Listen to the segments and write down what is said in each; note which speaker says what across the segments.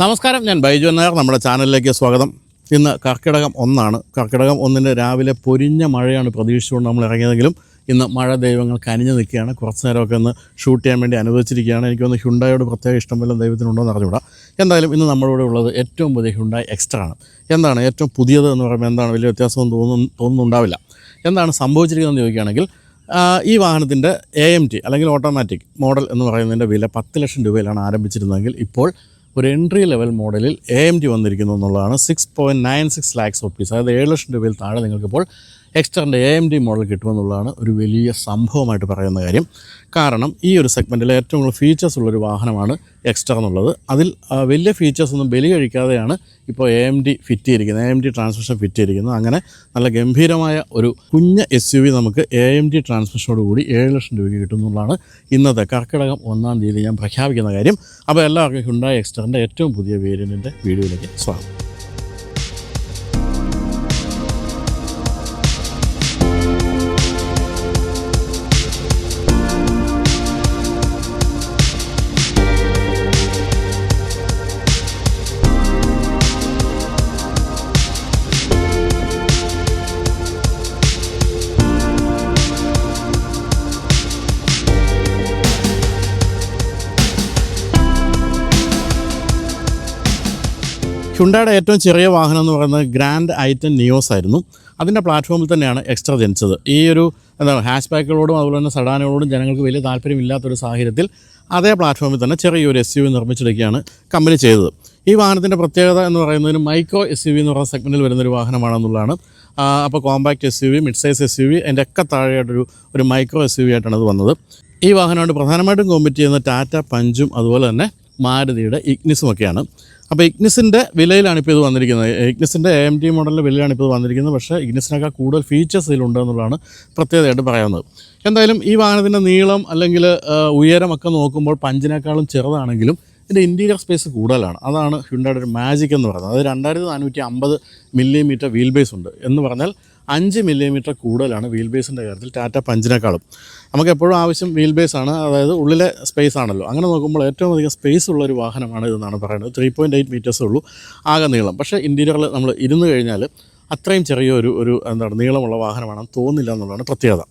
Speaker 1: നമസ്കാരം ഞാൻ ബൈജു നായർ നമ്മുടെ ചാനലിലേക്ക് സ്വാഗതം. ഇന്ന് കർക്കിടകം ഒന്നാണ്. കർക്കിടകം ഒന്നിന് രാവിലെ പൊരിഞ്ഞ മഴയാണ് പ്രതീക്ഷിച്ചുകൊണ്ട് നമ്മൾ ഇറങ്ങിയതെങ്കിലും ഇന്ന് മഴ ദൈവങ്ങൾ കനിഞ്ഞു നിൽക്കുകയാണ്. കുറച്ച് നേരമൊക്കെ ഒന്ന് ഷൂട്ട് ചെയ്യാൻ വേണ്ടി അനുവദിച്ചിരിക്കുകയാണ്. എനിക്ക് എനിക്കൊന്ന് ഹ്യുണ്ടായോട് പ്രത്യേക ഇഷ്ടം വല്ലതും ദൈവത്തിനുണ്ടോ എന്ന് അറിഞ്ഞുകൂടാ. എന്തായാലും ഇന്ന് നമ്മളിവിടെ ഉള്ളത് ഏറ്റവും പുതിയ ഹ്യുണ്ടായി എക്സ്ട്രാ ആണ്. എന്താണ് ഏറ്റവും പുതിയത് എന്ന് പറയുമ്പോൾ എന്താണ്? വലിയ വ്യത്യാസമൊന്നും തോന്നുന്നു തോന്നുന്നുണ്ടാവില്ല. എന്താണ് സംഭവിച്ചിരിക്കുന്നതെന്ന് ചോദിക്കുകയാണെങ്കിൽ ഈ വാഹനത്തിന്റെ എ എം ടി അല്ലെങ്കിൽ ഓട്ടോമാറ്റിക് മോഡൽ എന്ന് പറയുന്നതിന്റെ വില പത്ത് ലക്ഷം രൂപയിലാണ് ആരംഭിച്ചിരുന്നതെങ്കിൽ ഇപ്പോൾ ഒരു എൻട്രി ലെവൽ മോഡലിൽ എ എം ടി വന്നിരിക്കുന്നു എന്നുള്ളതാണ് six point nine six lakhs rupees അതായത് ഏഴ് ലക്ഷം രൂപയിൽ താഴെ നിങ്ങൾക്കിപ്പോൾ എക്സ്റ്ററിന്റെ എ എം ഡി മോഡൽ കിട്ടുമെന്നുള്ളതാണ് ഒരു വലിയ സംഭവമായിട്ട് പറയുന്ന കാര്യം. കാരണം ഈ ഒരു സെഗ്മെന്റിൽ ഏറ്റവും കൂടുതൽ ഫീച്ചേഴ്സ് ഉള്ളൊരു വാഹനമാണ് എക്സ്റ്റർ എന്നുള്ളത്. അതിൽ വലിയ ഫീച്ചേഴ്സ് ഒന്നും ബലി കഴിക്കാതെയാണ് ഇപ്പോൾ എ എം ഡി ഫിറ്റ് ചെയ്തിരിക്കുന്നത്. A M D transmission fit ചെയ്തിരിക്കുന്നത്. അങ്ങനെ നല്ല ഗംഭീരമായ ഒരു കുഞ്ഞ എസ് യു വി നമുക്ക് എ എം ഡി ട്രാൻസ്മിഷനോട് കൂടി ഏഴ് ലക്ഷം രൂപയ്ക്ക് കിട്ടുന്നുള്ളതാണ് ഇന്നത്തെ കർക്കിടകം ഒന്നാം തീയതി ഞാൻ പ്രഖ്യാപിക്കുന്ന കാര്യം. അപ്പോൾ എല്ലാവർക്കും ഹുണ്ടായി എക്സ്റ്ററിന്റെ ഏറ്റവും പുതിയ വേരിയന്റിന്റെ വീഡിയോയിലേക്ക് സ്വാഗതം. ഹുണ്ടായുടെ ഏറ്റവും ചെറിയ വാഹനം എന്ന് പറയുന്നത് ഗ്രാൻഡ് ഐറ്റൻ നിയോസ് ആയിരുന്നു. അതിന്റെ പ്ലാറ്റ്ഫോമിൽ തന്നെയാണ് എക്സ്ട്രാ ജനിച്ചത്. ഈ ഒരു എന്താ ഹാഷ് ബാക്കുകളോടും അതുപോലെ തന്നെ സഡാനുകളോടും ജനങ്ങൾക്ക് വലിയ താല്പര്യമില്ലാത്തൊരു സാഹചര്യത്തിൽ അതേ പ്ലാറ്റ്ഫോമിൽ തന്നെ ചെറിയൊരു എസ് യു വി നിർമ്മിച്ചെടുക്കുകയാണ് കമ്പനി ചെയ്തത്. ഈ വാഹനത്തിന്റെ പ്രത്യേകത എന്ന് പറയുന്നതിന് മൈക്രോ എസ് യു വി എന്ന് പറയുന്ന സെഗ്മെന്റിൽ വരുന്നൊരു വാഹനമാണെന്നുള്ളതാണ്. അപ്പോൾ compact S U V mid size S U V അതിന്റെ ഒക്കെ താഴെയായിട്ടൊരു ഒരു മൈക്രോ എസ് യു വി ആയിട്ടാണ് അത് വന്നത്. ഈ വാഹനമായിട്ട് പ്രധാനമായിട്ടും കോമ്പറ്റ് ചെയ്യുന്ന ടാറ്റ പഞ്ചും അതുപോലെ തന്നെ മാരുതിയുടെ ഇഗ്നിസും ഒക്കെയാണ്. അപ്പോൾ ഇഗ്നിസിന്റെ വിലയിലാണ് ഇപ്പോൾ ഇത് വന്നിരിക്കുന്നത്. ഇഗ്നിസിന്റെ എ എം ടി മോഡലിന്റെ വിലയിലാണ് ഇപ്പോൾ ഇത് വന്നിരിക്കുന്നത്. പക്ഷേ ഇഗ്നിസിനേക്കാൾ കൂടുതൽ ഫീച്ചേഴ്സ് ഇതിലുണ്ട് എന്നുള്ളതാണ് പ്രത്യേകതയായിട്ട് പറയാവുന്നത് എന്തായാലും ഈ വാഹനത്തിന്റെ നീളം അല്ലെങ്കിൽ ഉയരമൊക്കെ നോക്കുമ്പോൾ പഞ്ചിനേക്കാളും ചെറുതാണെങ്കിലും ഇതിന്റെ ഇന്റീരിയർ സ്പേസ് കൂടുതലാണ്. അതാണ് ഹ്യുണ്ടായുടെ ഒരു മാജിക് എന്ന് പറയുന്നത്. അത് രണ്ടായിരത്തി നാനൂറ്റി അമ്പത് മില്ലിമീറ്റർ വീൽ ബേസ് ഉണ്ട് എന്ന് പറഞ്ഞാൽ അഞ്ച് മില്ലിമീറ്റർ കൂടുതലാണ് വീൽ ബേസിന്റെ കാര്യത്തിൽ ടാറ്റ പഞ്ചിനേക്കാളും നമുക്ക് എപ്പോഴും ആവശ്യം വീൽ ബേസ് ആണ് അതായത് ഉള്ളിലെ സ്പേസ് ആണല്ലോ. അങ്ങനെ നോക്കുമ്പോൾ ഏറ്റവും അധികം സ്പേസ് ഉള്ള ഒരു വാഹനമാണ് ഇതെന്നാണ് പറയുന്നത്. ത്രീ പോയിന്റ് എയ്റ്റ് മീറ്റേഴ്സേ ഉള്ളൂ ആകെ നീളം. പക്ഷേ ഇന്റീരിയറിൽ നമ്മൾ ഇരുന്ന് കഴിഞ്ഞാൽ അത്രയും ചെറിയൊരു ഒരു എന്താണ് നീളമുള്ള വാഹനമാണെന്ന് തോന്നില്ല എന്നുള്ളതാണ് പ്രത്യേകത.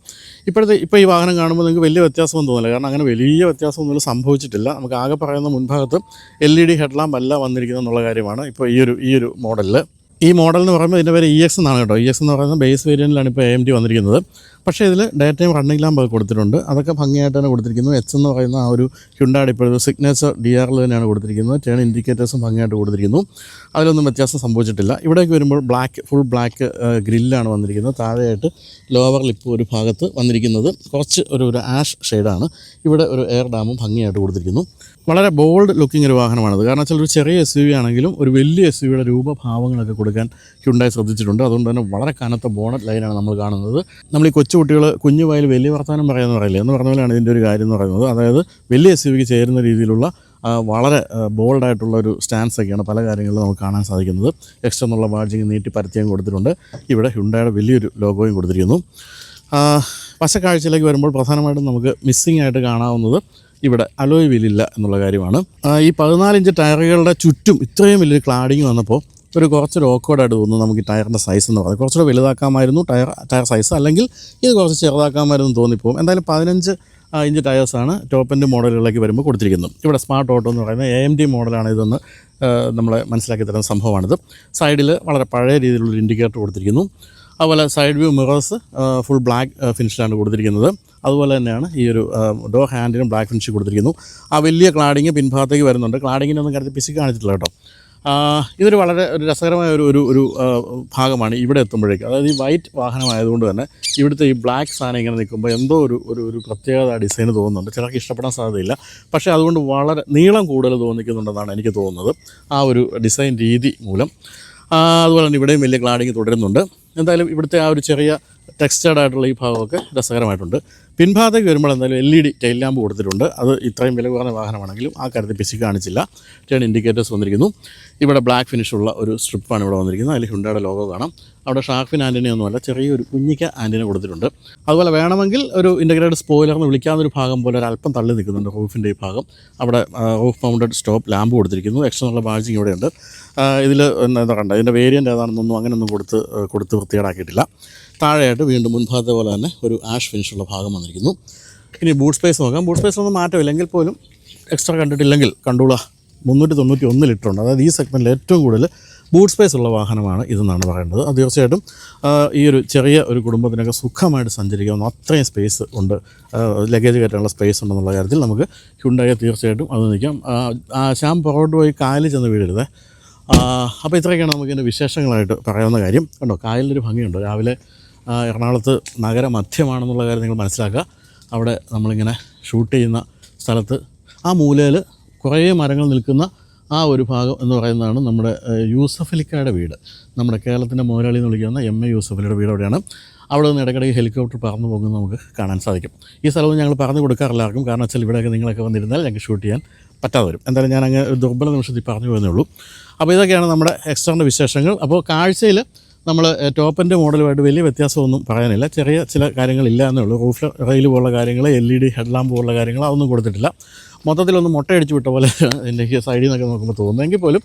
Speaker 1: ഇപ്പോഴത്തെ ഇപ്പോൾ ഈ വാഹനം കാണുമ്പോൾ നിങ്ങൾക്ക് വലിയ വ്യത്യാസമൊന്നും തോന്നില്ല. കാരണം അങ്ങനെ വലിയ വ്യത്യാസമൊന്നും സംഭവിച്ചിട്ടില്ല. നമുക്ക് ആകെ പറയുന്ന മുൻഭാഗത്ത് എൽ ഇ ഡി ഹെഡ്ലാമ്പ് അല്ല വന്നിരിക്കുന്നത് എന്നുള്ള കാര്യമാണ് ഇപ്പോൾ ഈ ഒരു ഈ ഒരു മോഡലിൽ ഈ മോഡൽ എന്ന് പറയുമ്പോൾ ഇതിന്റെ പേര് ഇ എക്സ് എന്നാണ് കേട്ടോ. ഇ എക്സ് എന്ന് പറയുന്നത് ബേസ് വേരിയന്റിലാണ് ഇപ്പോൾ എ എം ഡി വന്നിരിക്കുന്നത്. പക്ഷേ ഇതിൽ ഡേ ടൈം റണ്ണിംഗ് ലാമ്പ് കൊടുത്തിട്ടുണ്ട്. അതൊക്കെ ഭംഗിയായിട്ട് തന്നെ കൊടുത്തിരിക്കുന്നു. എച്ച് എന്ന് പറയുന്ന ആ ഒരു ഹ്യുണ്ടാടി ഇപ്പോഴത്തെ സിഗ്നേച്ചർ ഡി ആറിൽ തന്നെയാണ് കൊടുത്തിരിക്കുന്നത്. ടേൺ ഇൻഡിക്കേറ്റേഴ്സും ഭംഗിയായിട്ട് കൊടുത്തിരിക്കുന്നു. അതിലൊന്നും വ്യത്യാസം സംഭവിച്ചിട്ടില്ല. ഇവിടേക്ക് വരുമ്പോൾ ബ്ലാക്ക് ഫുൾ ബ്ലാക്ക് ഗ്രില്ലാണ് വന്നിരിക്കുന്നത്. താഴെയായിട്ട് ലോവർ ലിപ്പ് ഒരു ഭാഗത്ത് വന്നിരിക്കുന്നത്. കുറച്ച് ഒരു ഒരു ആഷ് ഷെയ്ഡാണ് ഇവിടെ ഒരു എയർ ഡാമും ഭംഗിയായിട്ട് കൊടുത്തിരിക്കുന്നു. വളരെ ബോൾഡ് ലുക്കിംഗ് ഒരു വാഹനമാണത്. കാരണം വെച്ചാൽ ഒരു ചെറിയ എസ് യു വി ആണെങ്കിലും ഒരു വലിയ എസ് യുവിയുടെ രൂപഭാവങ്ങളൊക്കെ കൊടുക്കാൻ ഹ്യുണ്ടായി ശ്രദ്ധിച്ചിട്ടുണ്ട്. അതുകൊണ്ട് തന്നെ വളരെ കനത്ത ബോണറ്റ് ലൈനാണ് നമ്മൾ കാണുന്നത്. നമ്മൾ ഈ കൊച്ചുകുട്ടികൾ കുഞ്ഞു വായിൽ വലിയ വർത്തമാനം പറയാമെന്ന് പറയില്ലേ? എന്ന് പറഞ്ഞ പോലെയാണ് ഇതിന്റെ ഒരു കാര്യം എന്ന് പറയുന്നത്. അതായത് വലിയ എസ് യുവിക്ക് ചേരുന്ന രീതിയിലുള്ള വളരെ ബോൾഡായിട്ടുള്ള ഒരു സ്റ്റാൻസൊക്കെയാണ് പല കാര്യങ്ങളിലും നമുക്ക് കാണാൻ സാധിക്കുന്നത്. എക്സ്ട്രാ എന്നുള്ള ബാഡ്ജിങ് നീട്ടി പരത്തിയും കൊടുത്തിട്ടുണ്ട്. ഇവിടെ ഹ്യുണ്ടായുടെ വലിയൊരു ലോഗോയും കൊടുത്തിരിക്കുന്നു. വശക്കാഴ്ചയിലേക്ക് വരുമ്പോൾ പ്രധാനമായിട്ടും നമുക്ക് മിസ്സിംഗ് ആയിട്ട് കാണാവുന്നത് ഇവിടെ അലോയ് വീലില്ല എന്നുള്ള കാര്യമാണ്. ഈ പതിനാലിഞ്ച് ടയറുകളുടെ ചുറ്റും ഇത്രയും വലിയൊരു ക്ലാഡിങ് വന്നപ്പോൾ ഒരു കുറച്ചൊരു ഓക്കോർഡായിട്ട് തോന്നുന്നു നമുക്ക് ഈ ടയറിന്റെ സൈസ് എന്ന് പറയുന്നത്. കുറച്ചുകൂടെ വലുതാക്കാമായിരുന്നു ടയർ ടയർ സൈസ് അല്ലെങ്കിൽ ഇത് കുറച്ച് ചെറുതാക്കാമായിരുന്നു തോന്നിപ്പോകും എന്തായാലും പതിനഞ്ച് ഇഞ്ച് ടയേഴ്സാണ് ടോപ്പ് എൻഡ് മോഡലുകളിലേക്ക് വരുമ്പോൾ കൊടുത്തിരിക്കുന്നത്. ഇവിടെ സ്മാർട്ട് ഓട്ടോ എന്ന് പറയുന്ന എ എം ഡി മോഡലാണ് ഇതെന്ന് നമ്മളെ മനസ്സിലാക്കി തരുന്ന സംഭവമാണിത്. സൈഡിൽ വളരെ പഴയ രീതിയിലുള്ള ഇൻഡിക്കേറ്റർ കൊടുത്തിരിക്കുന്നു. അതുപോലെ side view mirrors full black ഫിനിഷിലാണ് കൊടുത്തിരിക്കുന്നത്. അതുപോലെ തന്നെയാണ് ഈ ഒരു ഡോ ഹാൻഡിനും ബ്ലാക്ക് ഫിനിഷ് കൊടുത്തിരിക്കുന്നു. ആ വലിയ ക്ലാഡിങ് പിൻഭാഗത്തേക്ക് വരുന്നുണ്ട്. ക്ലാഡിങ്ങിനൊന്നും കരുതി പിസി കാണിച്ചിട്ടില്ല കേട്ടോ. ഇതൊരു വളരെ ഒരു രസകരമായ ഒരു ഒരു ഒരു ഭാഗമാണ് ഇവിടെ എത്തുമ്പോഴേക്കും. അതായത് ഈ വൈറ്റ് വാഹനമായതുകൊണ്ട് തന്നെ ഇവിടുത്തെ ഈ ബ്ലാക്ക് സാധനം ഇങ്ങനെ നിൽക്കുമ്പോൾ എന്തോ ഒരു ഒരു ഒരു പ്രത്യേകത ഡിസൈൻ തോന്നുന്നുണ്ട്. ചിലർക്ക് ഇഷ്ടപ്പെടാൻ സാധ്യതയില്ല. പക്ഷേ അതുകൊണ്ട് വളരെ നീളം കൂടുതൽ തോന്നിക്കുന്നുണ്ടെന്നാണ് എനിക്ക് തോന്നുന്നത് ആ ഒരു ഡിസൈൻ രീതി മൂലം. അതുപോലെ തന്നെ ഇവിടെയും വലിയ ക്ലാഡിങ് തുടരുന്നുണ്ട്. എന്തായാലും ഇവിടുത്തെ ആ ഒരു ചെറിയ ടെക്സ്റ്റേഡ് ആയിട്ടുള്ള ഈ ഭാഗമൊക്കെ രസകരമായിട്ടുണ്ട്. പിൻഭാഗത്തേക്ക് വരുമ്പോൾ എന്തായാലും L E D tail lamp കൊടുത്തിട്ടുണ്ട്. അത് ഇത്രയും വില കുറഞ്ഞ വാഹനമാണെങ്കിലും ആ കാര്യത്തിൽ പിശി കാണിച്ചില്ല. ടേൺ ഇൻഡിക്കേറ്റേഴ്സ് വന്നിരിക്കുന്നു. ഇവിടെ ബ്ലാക്ക് ഫിനിഷുള്ള ഒരു സ്ട്രിപ്പാണ് ഇവിടെ വന്നിരിക്കുന്നത്. അതിൽ ഹുണ്ടയുടെ ലോഗോ കാണാം. അവിടെ ഷാർഫിൻ ആന്റണിയൊന്നുമല്ല ചെറിയൊരു കുഞ്ഞിക്ക ആന്റിന കൊടുത്തിട്ടുണ്ട്. അതുപോലെ വേണമെങ്കിൽ ഒരു ഇന്റഗ്രേറ്റഡ് സ്പോയിലർ എന്ന് വിളിക്കാവുന്ന ഒരു ഭാഗം പോലെ ഒരു അല്പം തള്ളി നിൽക്കുന്നുണ്ട് റൂഫിന്റെ ഈ ഭാഗം. അവിടെ റൂഫ് മൗണ്ടഡ് സ്റ്റോപ്പ് ലാമ്പ് കൊടുത്തിരിക്കുന്നു. എക്സ്ട്രാ ബാഴ്ജിങ് ഇവിടെയുണ്ട് ഇതിൽ എന്താ കണ്ട ഇതിന്റെ വേരിയന്റ് ഏതാണെന്നൊന്നും അങ്ങനെയൊന്നും കൊടുത്ത് കൊടുത്ത് വൃത്തികേടാക്കിയിട്ടില്ല. താഴെയായിട്ട് വീണ്ടും മുൻഭാഗത്തെ പോലെ തന്നെ ഒരു ആഷ് ഫിനിഷുള്ള ഭാഗം വന്നിരിക്കുന്നു. ഇനി ബൂട്ട് സ്പേസ് നോക്കാം. ബൂട്ട് സ്പേസ് ഒന്നും മാറ്റമില്ല. എങ്കിൽ പോലും എക്സ്ട്രാ കണ്ടിട്ടില്ലെങ്കിൽ കണ്ടുള്ള മുന്നൂറ്റി തൊണ്ണൂറ്റി ഒന്ന് ലിറ്റർ ഉണ്ട്. അതായത് ഈ സെഗ്മെന്റിൽ ഏറ്റവും കൂടുതൽ ബൂട്ട് സ്പേസ് ഉള്ള വാഹനമാണ് ഇതെന്നാണ് പറയേണ്ടത് അത് തീർച്ചയായിട്ടും ഈ ഒരു ചെറിയ ഒരു കുടുംബത്തിനൊക്കെ സുഖമായിട്ട് സഞ്ചരിക്കാവുന്ന അത്രയും സ്പേസ് ഉണ്ട്. ലഗേജ് കയറ്റാനുള്ള സ്പേസ് ഉണ്ടെന്നുള്ള കാര്യത്തിൽ നമുക്ക് ഹ്യുണ്ടായ തീർച്ചയായിട്ടും അത് നിൽക്കാം. ശ്യാം പുറകോട്ട് പോയി കായലിൽ ചെന്ന് വീഴരുത്. അപ്പോൾ ഇത്രയൊക്കെയാണ് നമുക്ക് ഇതിന്റെ വിശേഷങ്ങളായിട്ട് പറയാവുന്ന കാര്യം. കണ്ടോ കായലിനൊരു ഭംഗിയുണ്ട്. രാവിലെ എറണാകുളത്ത് നഗര മധ്യമാണെന്നുള്ള കാര്യം നിങ്ങൾ മനസ്സിലാക്കുക. അവിടെ നമ്മളിങ്ങനെ ഷൂട്ട് ചെയ്യുന്ന സ്ഥലത്ത് ആ മൂലയിൽ കുറേ മരങ്ങൾ നിൽക്കുന്ന ആ ഒരു ഭാഗം എന്ന് പറയുന്നതാണ് നമ്മുടെ യൂസഫലിക്കയുടെ വീട്. നമ്മുടെ കേരളത്തിന്റെ മോരാളി എന്ന് വിളിക്കുന്ന എം എ യൂസഫലിയുടെ വീട് അവിടെയാണ്. അവിടെ നിന്ന് ഇടയ്ക്കിടയ്ക്ക് ഹെലികോപ്റ്റർ പറന്നു പോകുന്നത് നമുക്ക് കാണാൻ സാധിക്കും. ഈ സ്ഥലവും ഞങ്ങൾ പറഞ്ഞു കൊടുക്കാറില്ല ആർക്കും കാരണം വെച്ചാൽ ഇവിടെയൊക്കെ നിങ്ങളൊക്കെ വന്നിരുന്നാൽ ഞങ്ങൾക്ക് ഷൂട്ട് ചെയ്യാൻ പറ്റാതെ വരും. എന്തായാലും ഞാൻ അങ്ങ് ദുർബല നിമിഷത്തിൽ പറഞ്ഞു പോയെന്നേ ഉള്ളൂ. അപ്പോൾ ഇതൊക്കെയാണ് നമ്മുടെ എക്സ്റ്ററിന്റെ വിശേഷങ്ങൾ. അപ്പോൾ കാഴ്ചയിൽ നമ്മൾ ടോപ്പിന്റെ മോഡലുമായിട്ട് വലിയ വ്യത്യാസമൊന്നും പറയാനില്ല. ചെറിയ ചില കാര്യങ്ങളില്ല എന്നേ ഉള്ളൂ. റൂഫ് റെയിൽ പോലുള്ള കാര്യങ്ങൾ L E D head lamp പോലുള്ള കാര്യങ്ങൾ അതൊന്നും കൊടുത്തിട്ടില്ല. മൊത്തത്തിലൊന്ന് മുട്ടയടിച്ച് വിട്ട പോലെ എന്റെ സൈഡിൽ നിന്നൊക്കെ നോക്കുമ്പോൾ തോന്നുന്നെങ്കിൽ പോലും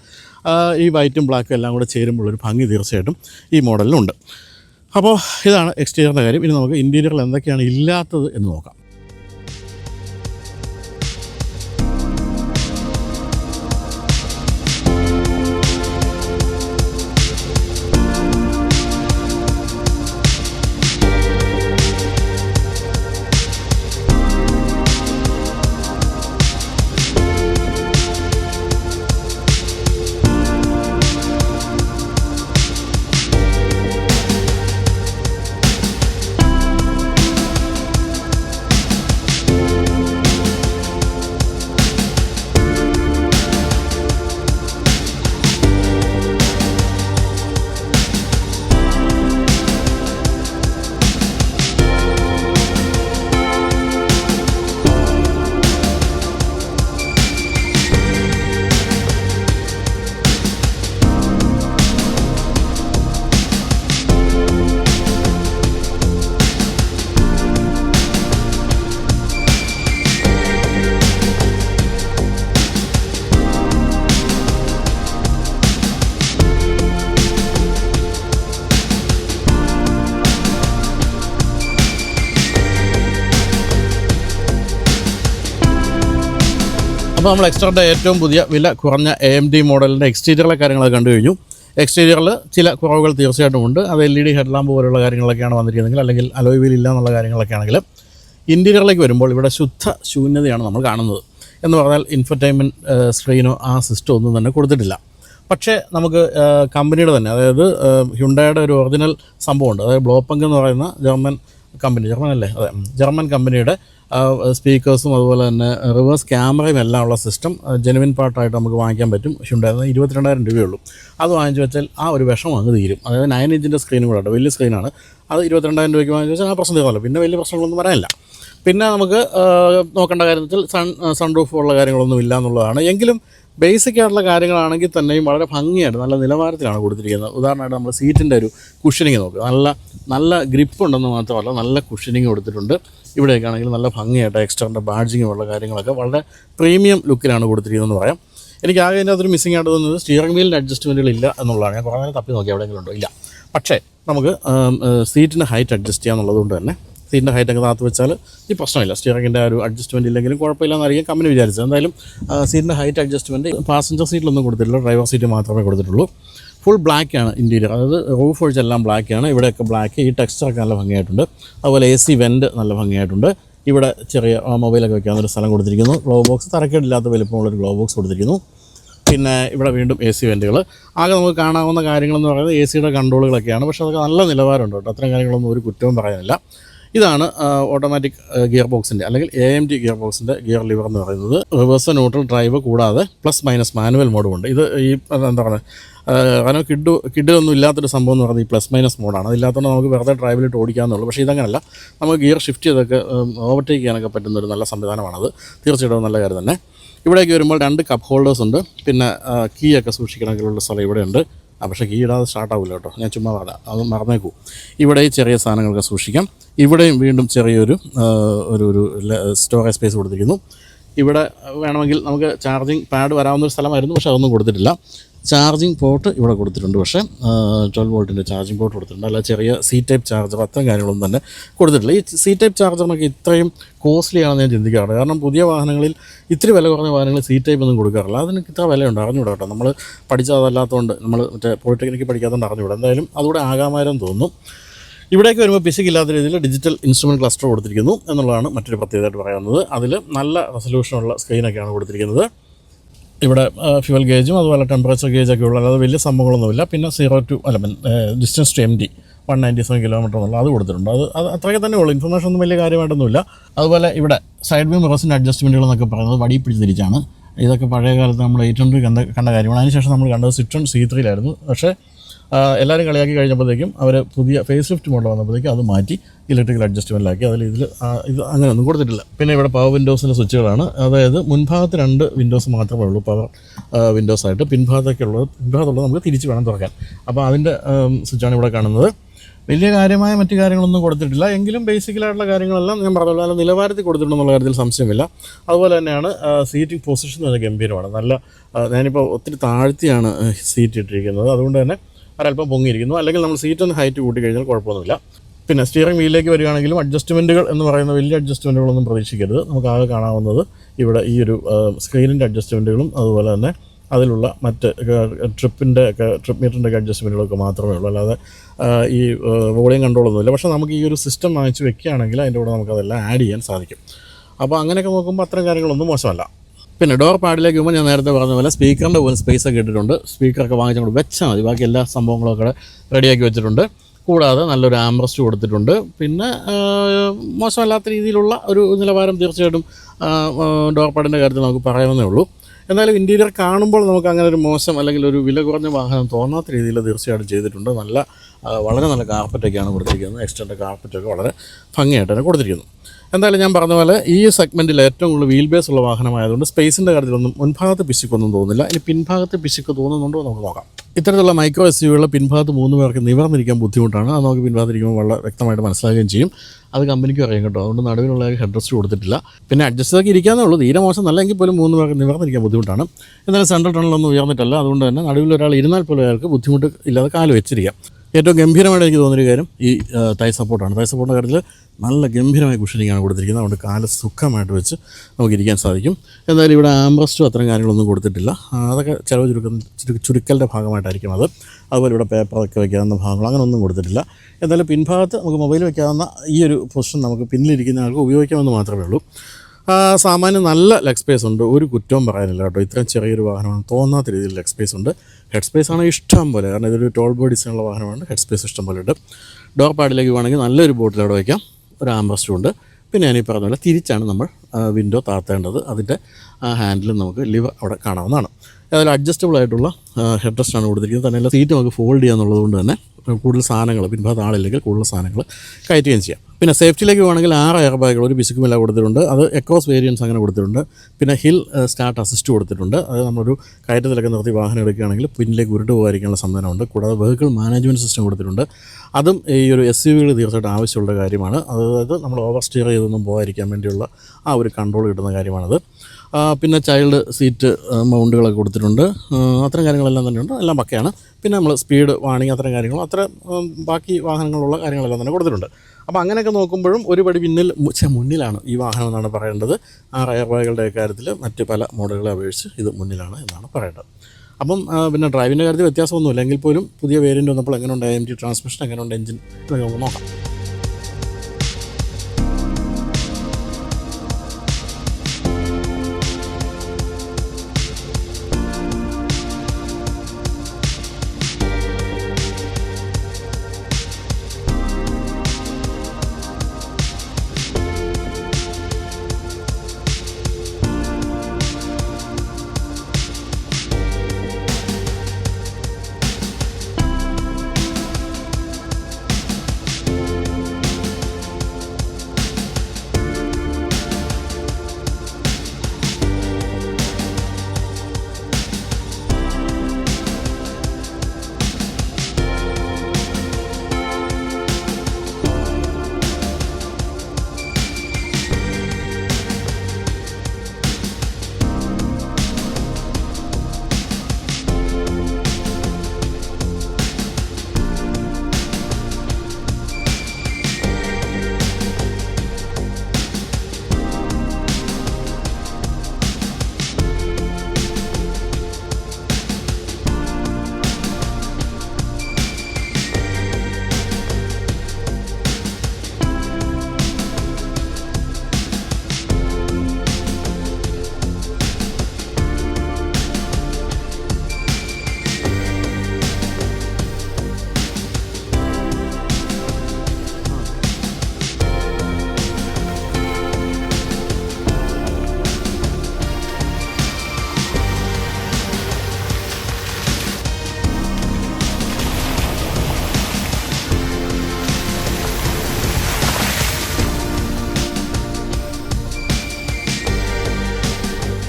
Speaker 1: ഈ വൈറ്റും ബ്ലാക്കും എല്ലാം കൂടെ ചേരുമ്പോഴൊരു ഭംഗി തീർച്ചയായിട്ടും ഈ മോഡലിനുണ്ട് അപ്പോൾ ഇതാണ് എക്സ്റ്റീരിയറിന്റെ കാര്യം. ഇനി നമുക്ക് ഇന്റീരിയറിൽ എന്തൊക്കെയാണ് ഇല്ലാത്തത് എന്ന് നോക്കാം. അപ്പോൾ നമ്മൾ എക്സ്ട്രാന്റെ ഏറ്റവും പുതിയ വില കുറഞ്ഞ എ എം ഡി മോഡലിന്റെ എക്സ്റ്റീരിയറിലെ കാര്യങ്ങളൊക്കെ കണ്ടു കഴിഞ്ഞു. എക്സ്റ്റീരിയറിൽ ചില കുറവുകൾ തീർച്ചയായിട്ടും ഉണ്ട്. അത് എൽ ഇ ഡി ഹെഡ്ലാമ്പ് പോലുള്ള കാര്യങ്ങളൊക്കെയാണ് വന്നിരിക്കുന്നതെങ്കിൽ അല്ലെങ്കിൽ അലോയ് വീൽ ഇല്ല എന്നുള്ള കാര്യങ്ങളൊക്കെ ആണെങ്കിൽ ഇന്റീരിയറിലേക്ക് വരുമ്പോൾ ഇവിടെ ശുദ്ധ ശൂന്യതയാണ് നമ്മൾ കാണുന്നത്. എന്ന് പറഞ്ഞാൽ ഇൻഫർടൈൻമെന്റ് സ്ക്രീനോ ആ സിസ്റ്റം ഒന്നും തന്നെ കൊടുത്തിട്ടില്ല. പക്ഷേ നമുക്ക് കമ്പനിയുടെ തന്നെ അതായത് ഹ്യുണ്ടായുടെ ഒരു ഒറിജിനൽ സംഭവമുണ്ട്. അതായത് ബ്ലോപ്പങ്ക് എന്ന് പറയുന്ന ജർമ്മൻ കമ്പനി ജർമ്മൻ അല്ലേ? അതെ ജർമ്മൻ കമ്പനിയുടെ സ്പീക്കേഴ്സും അതുപോലെ തന്നെ റിവേഴ്സ് ക്യാമറയും എല്ലാം ഉള്ള സിസ്റ്റം ജെനുവിൻ പാർട്ടായിട്ട് നമുക്ക് വാങ്ങിക്കാൻ പറ്റും. പക്ഷേ ഉണ്ടായിരുന്നത് ഇരുപത്തിരണ്ടായിരം രൂപയുള്ളൂ. അത് വാങ്ങിച്ചു വെച്ചാൽ ആ ഒരു വിഷം അങ്ങ് തീരും. അതായത് നയൻ ഇഞ്ചിന്റെ സ്ക്രീനും കൂടെ ഉണ്ട് വലിയ സ്ക്രീനാണ് അത് ഇരുപത്തിരണ്ടായിരം രൂപയ്ക്ക് വാങ്ങിച്ചു വെച്ചാൽ ആ പ്രശ്നം തീർന്നല്ലോ. പിന്നെ വലിയ പ്രശ്നങ്ങളൊന്നും പറയാനില്ല പിന്നെ നമുക്ക് നോക്കേണ്ട കാര്യത്തിൽ സൺ സൺ റൂഫ് ഉള്ള കാര്യങ്ങളൊന്നും ഇല്ല എന്നുള്ളതാണ്. എങ്കിലും ബേസിക് ആയിട്ടുള്ള കാര്യങ്ങളാണെങ്കിൽ തന്നെയും വളരെ ഭംഗിയായിട്ട് നല്ല നിലവാരത്തിലാണ് കൊടുത്തിരിക്കുന്നത്. ഉദാഹരണമായിട്ട് നമ്മൾ സീറ്റിന്റെ ഒരു കുഷനിങ് നോക്കുക നല്ല നല്ല ഗ്രിപ്പ് ഉണ്ടെന്ന് മാത്രമല്ല നല്ല കുഷനിങ് കൊടുത്തിട്ടുണ്ട്. ഇവിടെയൊക്കെ നല്ല ഭംഗിയായിട്ട് എക്സ്ട്രാന്റെ ബാഡ്ജിങ് ഉള്ള കാര്യങ്ങളൊക്കെ വളരെ പ്രീമിയം ലുക്കിലാണ് കൊടുത്തിരിക്കുന്നതെന്ന് പറയാം. എനിക്ക് ആകെ അതിന്റെ അതൊരു മിസ്സിംഗ് ആയിട്ട് തോന്നുന്നത് സ്റ്റിയറിംഗ് വീലിന്റെ അഡ്ജസ്റ്റ്മെന്റുകൾ ഇല്ല എന്നുള്ളതാണ്. ഞാൻ കുറേ നേരം തപ്പി നോക്കി എവിടെയെങ്കിലും ഉണ്ടോ? ഇല്ല. പക്ഷേ നമുക്ക് സീറ്റിന്റെ ഹൈറ്റ് അഡ്ജസ്റ്റ് ചെയ്യാന്നുള്ളത് കൊണ്ട് തന്നെ സീറ്റിന്റെ ഹൈറ്റ് ഒക്കെ താത്ത് വെച്ചാൽ ഈ പ്രശ്നമില്ല. സ്റ്റിയറിങ്ങിന്റെ ഒരു അഡ്ജസ്റ്റ്മെന്റ് ഇല്ലെങ്കിലും കുഴപ്പമില്ല അറിയാം കമ്പനി വിചാരിച്ചത്. എന്തായാലും സീറ്റിന്റെ ഹൈറ്റ് അഡ്ജസ്റ്റ്മെന്റ് പാസഞ്ചർ സീറ്റിലൊന്നും കൊടുത്തിട്ടില്ല. ഡ്രൈവർ സീറ്റ് മാത്രമേ കൊടുത്തിട്ടുള്ളൂ. ഫുൾ ബ്ലാക്ക് ആണ് ഇന്റീരിയർ അതായത് റൂഫ് ഒഴിച്ചെല്ലാം ബ്ലാക്കാണ് ഇവിടെയൊക്കെ ബ്ലാക്ക് ഈ ടെക്സ്ചറൊക്കെ നല്ല ഭംഗിയായിട്ടുണ്ട്. അതുപോലെ എ സി വെന്റ് നല്ല ഭംഗിയായിട്ടുണ്ട്. ഇവിടെ ചെറിയ മൊബൈലൊക്കെ വെക്കാവുന്നൊരു സ്ഥലം കൊടുത്തിരിക്കുന്നു. ഗ്ലോ ബോക്സ് തറക്കേടില്ലാത്ത വലിപ്പമുള്ളൊരു ഗ്ലോ ബോക്സ് കൊടുത്തിരിക്കുന്നു. പിന്നെ ഇവിടെ വീണ്ടും എ സി വെന്റുകൾ ആകെ നമുക്ക് കാണാവുന്ന കാര്യങ്ങളെന്ന് പറയുന്നത് എ സിയുടെ കൺട്രോളുകളൊക്കെയാണ് പക്ഷേ അതൊക്കെ നല്ല നിലവാരമുണ്ട് കേട്ടോ. അത്തരം കാര്യങ്ങളൊന്നും ഒരു കുറ്റവും പറയാനില്ല. ഇതാണ് ഓട്ടോമാറ്റിക് ഗിയർ ബോക്സിന്റെ അല്ലെങ്കിൽ എ എം ടി ഗിയർ ബോക്സിന്റെ ഗിയർ ലിവർ എന്ന് പറയുന്നത്. റിവേഴ്സ് ന്യൂട്രൽ ഡ്രൈവ് കൂടാതെ പ്ലസ് മൈനസ് മാനുവൽ മോഡും ഉണ്ട്. ഇത് ഈ എന്താ പറയുക കാരണം കിഡ് കിഡ് ഒന്നും ഇല്ലാത്തൊരു സംഭവം എന്ന് പറയുന്നത് ഈ പ്ലസ് മൈനസ് മോഡാണ് അതില്ലാത്തതുകൊണ്ട് നമുക്ക് വെറുതെ ഡ്രൈവിലിട്ട് ഓടിക്കാമെന്നുള്ളൂ പക്ഷേ ഇതങ്ങനല്ല. നമുക്ക് ഗിയർ ഷിഫ്റ്റ് ചെയ്തൊക്കെ ഓവർടേക്ക് ചെയ്യാനൊക്കെ പറ്റുന്ന ഒരു നല്ല സംവിധാനമാണത്. തീർച്ചയായിട്ടും നല്ല കാര്യം തന്നെ. ഇവിടേക്ക് വരുമ്പോൾ രണ്ട് കപ്പ് ഹോൾഡേഴ്സ് ഉണ്ട്. പിന്നെ കീ ഒക്കെ സൂക്ഷിക്കണമെങ്കിലുള്ള സ്ഥലം ഇവിടെ ഉണ്ട് ആ പക്ഷേ കീ ഇടാതെ സ്റ്റാർട്ട് കേട്ടോ. ഞാൻ ചുമ്മാ വാടാ. അത് മറന്നേക്കൂ. ഇവിടെ ചെറിയ സാധനങ്ങളൊക്കെ സൂക്ഷിക്കാം. ഇവിടെയും വീണ്ടും ചെറിയൊരു ഒരു ഒരു സ്റ്റോറേജ് സ്പേസ് കൊടുത്തിരിക്കുന്നു. ഇവിടെ വേണമെങ്കിൽ നമുക്ക് ചാർജിങ് പാഡ് വരാവുന്ന ഒരു സ്ഥലമായിരുന്നു പക്ഷേ അതൊന്നും കൊടുത്തിട്ടില്ല. ചാർജിങ് പോർട്ട് ഇവിടെ കൊടുത്തിട്ടുണ്ട്. പക്ഷേ ട്വൽവ് വോൾട്ടിന്റെ ചാർജിങ് പോർട്ട് കൊടുത്തിട്ടുണ്ട്. അല്ല ചെറിയ സി ടൈപ്പ് ചാർജർ അത്തരം കാര്യങ്ങളൊന്നും തന്നെ കൊടുത്തിട്ടില്ല. ഈ സി ടൈപ്പ് ചാർജറിനൊക്കെ ഇത്രയും കോസ്റ്റ്ലി ആണെന്ന് ഞാൻ ചിന്തിക്കാറുണ്ട്. കാരണം പുതിയ വാഹനങ്ങളിൽ ഇത്തിരി വില കുറഞ്ഞ വാഹനങ്ങൾ സി ടൈപ്പ് ഒന്നും കൊടുക്കാറില്ല. അതിന് ഇത്ര വിലയുണ്ട്. അറിഞ്ഞുവിടാം കേട്ടോ. നമ്മൾ പഠിച്ചതല്ലാത്തതുകൊണ്ട് നമ്മൾ മറ്റേ പോളിടെക്നിക്ക് പഠിക്കാത്തതുകൊണ്ട് അറിഞ്ഞുവിടും എന്തായാലും അതുകൂടെ ആകാമാരം തോന്നുന്നു ഇവിടേക്ക് വരുമ്പോൾ പിശകില്ലാത്ത രീതിയിൽ ഡിജിറ്റൽ ഇൻസ്ട്രുമെന്റ് ക്ലസ്റ്റർ കൊടുത്തിരിക്കുന്നു എന്നുള്ളതാണ് മറ്റൊരു പ്രത്യേകതയായിട്ട് പറയുന്നത് അതിൽ നല്ല റെസൊല്യൂഷനുള്ള സ്ക്രീനൊക്കെയാണ് കൊടുത്തിരിക്കുന്നത്. ഇവിടെ ഫ്യൂവൽ ഗേജും അതുപോലെ ടെമ്പറേച്ചർ ഗേജൊക്കെ ഉള്ളു. അല്ലാതെ വലിയ സംഭവങ്ങളൊന്നുമില്ല. പിന്നെ സീറോ ടു അല്ല distance to empty one ninety seven kilometre എന്നുള്ള അത് കൊടുത്തിട്ടുണ്ട്. അത് അത് അത്രയൊക്കെ തന്നെ ഉള്ളൂ. ഇൻഫർമേഷൻ ഒന്നും വലിയ കാര്യമായിട്ടൊന്നുമില്ല. അതുപോലെ ഇവിടെ സൈഡ് വ്യൂ മിറസിന്റെ അഡ്ജസ്റ്റ്മെന്റുകൾ എന്നൊക്കെ പറയുന്നത് വടി പിടിച്ചിരിച്ചാണ് ഇതൊക്കെ പഴയ കാലത്ത് നമ്മൾ എയ്റ്റ് ഹൺഡ്രഡ് കണ്ട കണ്ട കാര്യമാണ്. അതിനുശേഷം നമ്മൾ കണ്ടത് സിട്രൺ സി ത്രീയിലായിരുന്നു പക്ഷേ എല്ലാവരും കളിയാക്കി കഴിഞ്ഞപ്പോഴത്തേക്കും അവർ പുതിയ ഫേസ് ലിഫ്റ്റ് മോഡൽ വന്നപ്പോഴത്തേക്കും അത് മാറ്റി ഇലക്ട്രിക്കൽ അഡ്ജസ്റ്റ്മെന്റിലാക്കി അതിൽ ഇതിൽ ഇത് അങ്ങനെ ഒന്നും കൊടുത്തിട്ടില്ല. പിന്നെ ഇവിടെ പവർ വിൻഡോസിന്റെ സ്വിച്ചുകളാണ്. അതായത് മുൻഭാഗത്ത് രണ്ട് വിൻഡോസ് മാത്രമേ ഉള്ളൂ പവർ വിൻഡോസ് ആയിട്ട്. പിൻഭാഗത്തൊക്കെ ഉള്ളത് പിൻഭാഗത്തുള്ളത് നമുക്ക് തിരിച്ച് വേണം തുറക്കാൻ. അപ്പോൾ അതിന്റെ സ്വിച്ചാണ് ഇവിടെ കാണുന്നത്. വലിയ കാര്യമായ മറ്റു കാര്യങ്ങളൊന്നും കൊടുത്തിട്ടില്ല. എങ്കിലും ബേസിക്കലായിട്ടുള്ള കാര്യങ്ങളെല്ലാം ഞാൻ പറഞ്ഞല്ലോ. നല്ല നിലവാരത്തിൽ കൊടുത്തിട്ടുണ്ടെന്നുള്ള കാര്യത്തിൽ സംശയമില്ല. അതുപോലെ തന്നെയാണ് സീറ്റിംഗ് പൊസിഷൻ നല്ല ഗംഭീരമാണ്. നല്ല ഞാനിപ്പോൾ ഒത്തിരി താഴ്ത്തിയാണ് സീറ്റ് ഇട്ടിരിക്കുന്നത്. അതുകൊണ്ട് തന്നെ ഒരല്പം പൊങ്ങിയിരിക്കുന്നു. അല്ലെങ്കിൽ നമ്മൾ സീറ്റ് ഒന്ന് ഹൈറ്റ് കൂട്ടി കഴിഞ്ഞാൽ കുഴപ്പമൊന്നുമില്ല. പിന്നെ സ്റ്റിയറിംഗ് വീലിലേക്ക് വരികയാണെങ്കിലും അഡ്ജസ്റ്റ്മെന്റുകൾ എന്ന് പറയുന്ന വലിയ അഡ്ജസ്റ്റ്മെന്റുകളൊന്നും പ്രതീക്ഷിക്കരുത്. നമുക്ക് ആകെ കാണാവുന്നത് ഇവിടെ ഈ ഒരു സ്ക്രീനിന്റെ അഡ്ജസ്റ്റ്മെന്റുകളും അതുപോലെ തന്നെ അതിലുള്ള മറ്റ് ട്രിപ്പിന്റെ ഒക്കെ ട്രിപ്പ് മീറ്ററിന്റെ ഒക്കെ അഡ്ജസ്റ്റ്മെന്റുകളൊക്കെ മാത്രമേ ഉള്ളൂ. അല്ലാതെ ഈ വോളിയം കൺട്രോളൊന്നുമില്ല പക്ഷേ നമുക്ക് ഈ ഒരു സിസ്റ്റം വാങ്ങിച്ച് വെക്കുകയാണെങ്കിൽ അതിന്റെ കൂടെ നമുക്കതെല്ലാം ആഡ് ചെയ്യാൻ സാധിക്കും. അപ്പോൾ അങ്ങനെയൊക്കെ നോക്കുമ്പോൾ അത്തരം കാര്യങ്ങളൊന്നും മോശമല്ല. പിന്നെ ഡോർ പാഡിലേക്ക് പോകുമ്പോൾ ഞാൻ നേരത്തെ പറഞ്ഞ പോലെ സ്പീക്കറിന്റെ പോലും സ്പേസ് ഒക്കെ ഇട്ടിട്ടുണ്ട്. സ്പീക്കറൊക്കെ വാങ്ങിച്ചുകൊണ്ട് വെച്ചാൽ മതി. ബാക്കി എല്ലാ സംഭവങ്ങളൊക്കെ റെഡിയാക്കി വെച്ചിട്ടുണ്ട്. കൂടാതെ നല്ലൊരു ആംബ്രസ്റ്റ് കൊടുത്തിട്ടുണ്ട്. പിന്നെ മോശമല്ലാത്ത രീതിയിലുള്ള ഒരു നിലവാരം തീർച്ചയായിട്ടും ഡോർ പാഡിന്റെ കാര്യത്തിൽ നമുക്ക് പറയാവുന്നേ ഉള്ളൂ. എന്നാലും ഇന്റീരിയർ കാണുമ്പോൾ നമുക്ക് അങ്ങനെ ഒരു മോശം അല്ലെങ്കിൽ ഒരു വില കുറഞ്ഞ വാഹനം തോന്നാത്ത രീതിയിൽ തീർച്ചയായിട്ടും ചെയ്തിട്ടുണ്ട്. നല്ല വളരെ നല്ല കാർപ്പറ്റൊക്കെയാണ് കൊടുത്തിരിക്കുന്നത്. എക്സ്റ്റൻഡ് കാർപ്പറ്റൊക്കെ വളരെ ഭംഗിയായിട്ട് തന്നെ കൊടുത്തിരിക്കുന്നു. എന്തായാലും ഞാൻ പറഞ്ഞ പോലെ ഈ സെഗ്മെന്റിൽ ഏറ്റവും കൂടുതൽ വീൽ ബേസ് ഉള്ള വാഹനമായതുകൊണ്ട് സ്പേസിന്റെ കാര്യത്തിലൊന്നും മുൻഭാഗത്ത് പിശുക്കൊന്നും തോന്നുന്നില്ല. ഇനി പിൻഭാഗത്ത് പിശുക്ക് തോന്നുന്നുണ്ടോ നമുക്ക് നോക്കാം. ഇത്തരത്തിലുള്ള മൈക്രോ എസ് യുകളുടെ പിൻഭാഗത്ത് മൂന്ന് പേർക്ക് നിവർന്നിരിക്കാൻ ബുദ്ധിമുട്ടാണ്. അത് നമുക്ക് പിൻഭാഗത്തിരിക്കുമ്പോൾ വളരെ വ്യക്തമായിട്ട് മനസ്സിലാക്കുകയും ചെയ്യും. അത് കമ്പനിക്ക് അറിയാം കേട്ടോ. അതുകൊണ്ട് നടുവിലുള്ള ഹെഡ് റെസ്റ്റ് കൊടുത്തിട്ടില്ല. പിന്നെ അഡ്ജസ്റ്റ് ആക്കി ഇരിക്കാന്നേ ഉള്ളൂ. തീരെ മോശം നല്ലെങ്കിൽ പോലും മൂന്ന് പേർക്ക് നിവർന്നിരിക്കാൻ ബുദ്ധിമുട്ടാണ്. എന്നാലും സെൻട്രൽ ടണലൊന്നും ഉയർന്നിട്ടല്ല. അതുകൊണ്ട് തന്നെ നടുവിൽ ഒരാൾ ഇരുന്നാൽ പോലും അയാൾക്ക് ബുദ്ധിമുട്ട് ഇല്ലാതെ കാൽ വെച്ചിരിക്കാം. ഏറ്റവും ഗംഭീരമായിട്ട് എനിക്ക് തോന്നിയൊരു കാര്യം ഈ തൈ സപ്പോർട്ടാണ്. തൈ സപ്പോർട്ടിന്റെ കാര്യത്തിൽ നല്ല ഗംഭീരമായ കുഷനിങ്ങാണ് കൊടുത്തിരിക്കുന്നത്. അതുകൊണ്ട് കാല സുഖമായിട്ട് വെച്ച് നമുക്ക് ഇരിക്കാൻ സാധിക്കും. എന്തായാലും ഇവിടെ ആംബ്രസ്റ്റും അത്തരം കാര്യങ്ങളൊന്നും കൊടുത്തിട്ടില്ല. അതൊക്കെ ചിലവ് ചുരുക്കം ചുരു ചുരുക്കലിന്റെ ഭാഗമായിട്ടായിരിക്കും അത്. അതുപോലെ ഇവിടെ പേപ്പറൊക്കെ വയ്ക്കാവുന്ന ഭാഗങ്ങൾ അങ്ങനെ ഒന്നും കൊടുത്തിട്ടില്ല. എന്തായാലും പിൻഭാഗത്ത് നമുക്ക് മൊബൈൽ വയ്ക്കാവുന്ന ഈ ഒരു പൊസിഷൻ നമുക്ക് പിന്നിലിരിക്കുന്ന ആൾക്ക് ഉപയോഗിക്കാമെന്ന് മാത്രമേ ഉള്ളൂ. സാമാന്യം നല്ല ലെഗ് സ്പേസ് ഉണ്ട്. ഒരു കുറ്റവും പറയാനില്ല കേട്ടോ. ഇത്രയും ചെറിയൊരു വാഹനമാണ്. തോന്നാത്ത രീതിയിൽ ലെഗ് സ്പേസ് ഉണ്ട്. ഹെഡ് സ്പേസ് ആണ് ഇഷ്ടം പോലെ. കാരണം ഇതൊരു ടോൾ ബോഡി ഡിസൈനുള്ള വാഹനമാണ്. ഹെഡ് സ്പേസ് ഇഷ്ടം പോലെ ഉണ്ട്. ഡോർ പാഡിലേക്ക് വേണമെങ്കിൽ നല്ലൊരു ബോട്ടിൽ അവിടെ വയ്ക്കാം. ഒരു ആംബ്രസ്റ്റും ഉണ്ട്. പിന്നെ ഞാൻ പറഞ്ഞ പോലെ തിരിച്ചാണ് നമ്മൾ വിൻഡോ താത്തേണ്ടത്. അതിന്റെ ആ ഹാൻഡിലും നമുക്ക് ലിവ് അവിടെ കാണാവുന്നതാണ്. ഏതായാലും അഡ്ജസ്റ്റബിൾ ആയിട്ടുള്ള ഹെഡ് റെസ്റ്റാണ് കൊടുത്തിരിക്കുന്നത്. തന്നെയല്ല സീറ്റ് നമുക്ക് ഫോൾഡ് ചെയ്യാന്നുള്ളത് കൊണ്ട് തന്നെ കൂടുതൽ സാധനങ്ങൾ പിൻഭാഗത്ത് ആളില്ലെങ്കിൽ കൂടുതൽ സാധനങ്ങൾ കയറ്റുകയും ചെയ്യാം. പിന്നെ സേഫ്റ്റിയിലേക്ക് വേണമെങ്കിൽ ആറ് എയർ ബാഗുകൾ ഒരു ബിസ്ക്കുമില്ല കൊടുത്തിട്ടുണ്ട്. അത് എക്കോസ് വേരിയൻസ് അങ്ങനെ കൊടുത്തിട്ടുണ്ട്. പിന്നെ ഹിൽ സ്റ്റാർട്ട് അസിസ്റ്റ് കൊടുത്തിട്ടുണ്ട്. അത് നമ്മളൊരു കയറ്റത്തിലൊക്കെ നിർത്തി വാഹനം എടുക്കുകയാണെങ്കിൽ പിന്നിലേക്ക് ഉരുട്ട് പോകാതിരിക്കാനുള്ള സംവിധാനമുണ്ട്. കൂടാതെ വെഹിക്കിൾ മാനേജ്മെന്റ് സിസ്റ്റം കൊടുത്തിട്ടുണ്ട്. അതും ഈ ഒരു എസ് യു വികൾ തീർച്ചയായിട്ടും ആവശ്യമുള്ള കാര്യമാണ്. അതായത് നമ്മൾ ഓവർ സ്റ്റിയർ ചെയ്തൊന്നും പോകാതിരിക്കാൻ വേണ്ടിയുള്ള ആ ഒരു കൺട്രോൾ കിട്ടുന്ന കാര്യമാണത്. പിന്നെ ചൈൽഡ് സീറ്റ് മൗണ്ടുകളൊക്കെ കൊടുത്തിട്ടുണ്ട്. അത്തരം കാര്യങ്ങളെല്ലാം തന്നെയുണ്ട്. എല്ലാം പക്കയാണ്. പിന്നെ നമ്മൾ സ്പീഡ് വാണിംഗ് അത്തരം കാര്യങ്ങളും അത്ര ബാക്കി വാഹനങ്ങളുള്ള കാര്യങ്ങളെല്ലാം തന്നെ കൊടുത്തിട്ടുണ്ട്. അപ്പോൾ അങ്ങനെയൊക്കെ നോക്കുമ്പോഴും ഒരുപടി പിന്നിൽ മുന്നിലാണ് ഈ വാഹനം എന്നാണ് പറയേണ്ടത്. ആ റയർ ബാഗുകളുടെ കാര്യത്തിൽ മറ്റ് പല മോഡലുകളെ അപേക്ഷിച്ച് ഇത് മുന്നിലാണ് എന്നാണ് പറയേണ്ടത്. അപ്പം പിന്നെ ഡ്രൈവിന്റെ കാര്യത്തിൽ വ്യത്യാസമൊന്നുമില്ല. എങ്കിൽ പോലും പുതിയ വേരിയന്റ് വന്നപ്പോൾ എങ്ങനെയുണ്ട് എം ടി ട്രാൻസ്മിഷൻ എങ്ങനെയുണ്ട് എഞ്ചിൻ ഇതൊക്കെ നമുക്ക് നോക്കാം.